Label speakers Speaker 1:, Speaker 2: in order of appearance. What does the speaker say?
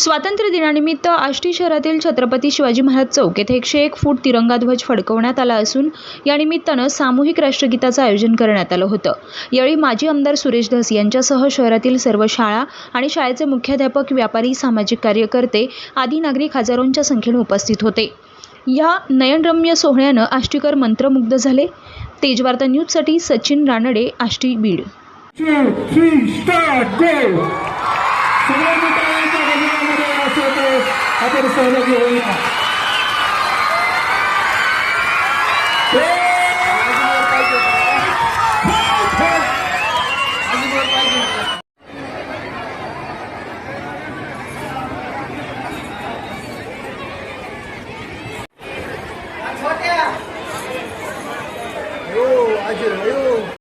Speaker 1: स्वातंत्र्य दिनानिमित्त आष्टी शहरातील छत्रपती शिवाजी महाराज चौक येथे एकशे एक फूट तिरंगा ध्वज फडकवण्यात आला असून या निमित्तानं सामूहिक राष्ट्रगीताचं आयोजन करण्यात आलं होतं. यावेळी माजी आमदार सुरेश धस यांच्यासह शहरातील सर्व शाळा आणि शाळेचे मुख्याध्यापक व्यापारी सामाजिक कार्यकर्ते आदी नागरिक हजारोंच्या संख्येने उपस्थित होते. या नयनरम्य सोहळ्यानं आष्टीकर मंत्रमुग्ध झाले. तेजवार्ता न्यूजसाठी Sachin Ranade Ashti Beed.
Speaker 2: hacer
Speaker 3: esta obra que